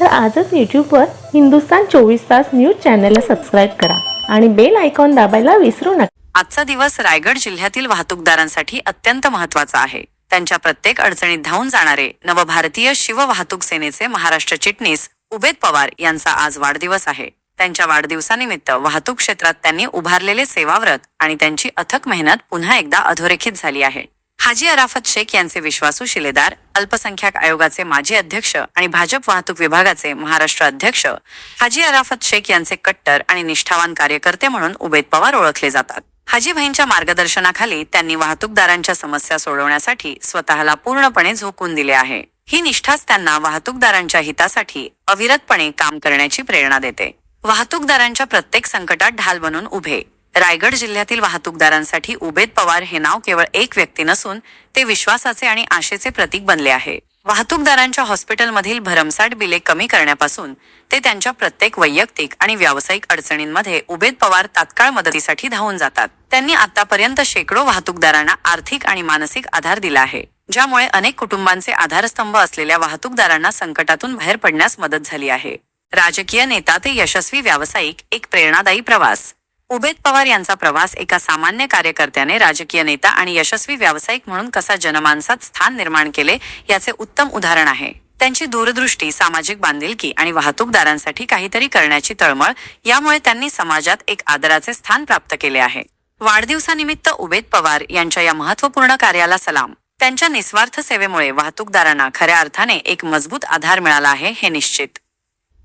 तर आजच यूट्यूबवर हिंदुस्तान चोवीस तास न्यूज चॅनलला सबस्क्राईब करा आणि बेल आयकॉन दाबायला विसरू नका. आजचा दिवस रायगड जिल्ह्यातील वाहतूकदारांसाठी अत्यंत महत्त्वाचा आहे. त्यांच्या प्रत्येक अडचणीत धावून जाणारे नवभारतीय शिव वाहतूक सेनेचे महाराष्ट्र चिटणीस उबेद पवार यांचा आज वाढदिवस आहे. त्यांच्या वाढदिवसानिमित्त वाहतूक क्षेत्रात त्यांनी उभारलेले सेवाव्रत आणि त्यांची अथक मेहनत पुन्हा एकदा अधोरेखित झाली आहे. हाजी अराफत शेख यांचे विश्वासू शिलेदार अल्पसंख्याक आयोगाचे माजी अध्यक्ष आणि भाजप वाहतूक विभागाचे महाराष्ट्र अध्यक्ष हाजी अराफत शेख यांचे कट्टर आणि निष्ठावान कार्यकर्ते म्हणून उबेद पवार ओळखले जातात. हाजीभाईंच्या मार्गदर्शनाखाली त्यांनी वाहतूकदारांच्या समस्या सोडवण्यासाठी स्वतःला पूर्णपणे झोकून दिले आहे. ही निष्ठाच त्यांना वाहतूकदारांच्या हितासाठी अविरतपणे काम करण्याची प्रेरणा देते. वाहतूकदारांच्या प्रत्येक संकटात ढाल बनून उभे. रायगड जिल्ह्यातील वाहतूकदारांसाठी उबेद पवार हे नाव केवळ एक व्यक्ती नसून ते विश्वासाचे आणि आशेचे प्रतीक बनले आहे. वाहतूकदारांच्या हॉस्पिटलमधील भरमसाठ बिले कमी करण्यापासून ते त्यांच्या प्रत्येक वैयक्तिक आणि व्यावसायिक अडचणींमध्ये उबेद पवार तात्काळ मदतीसाठी धावून जातात. त्यांनी आतापर्यंत शेकडो वाहतूकदारांना आर्थिक आणि मानसिक आधार दिला आहे ज्यामुळे अनेक कुटुंबांचे आधारस्तंभ असलेल्या वाहतूकदारांना संकटातून बाहेर पडण्यास मदत झाली आहे. राजकीय नेता ते यशस्वी व्यावसायिक एक प्रेरणादायी प्रवास. उबेद पवार यांचा प्रवास एका सामान्य कार्यकर्त्याने राजकीय नेता आणि यशस्वी व्यावसायिक म्हणून कसा जनमानसात स्थान निर्माण केले याचे उत्तम उदाहरण आहे. त्यांची दूरदृष्टी सामाजिक बांधिलकी आणि वाहतूकदारांसाठी काहीतरी करण्याची तळमळ यामुळे त्यांनी समाजात एक आदराचे स्थान प्राप्त केले आहे. वाढदिवसानिमित्त उबेद पवार यांच्या या महत्त्वपूर्ण कार्याला सलाम. त्यांच्या निस्वार्थ सेवेमुळे वाहतूकदारांना खऱ्या अर्थाने एक मजबूत आधार मिळाला आहे हे निश्चित.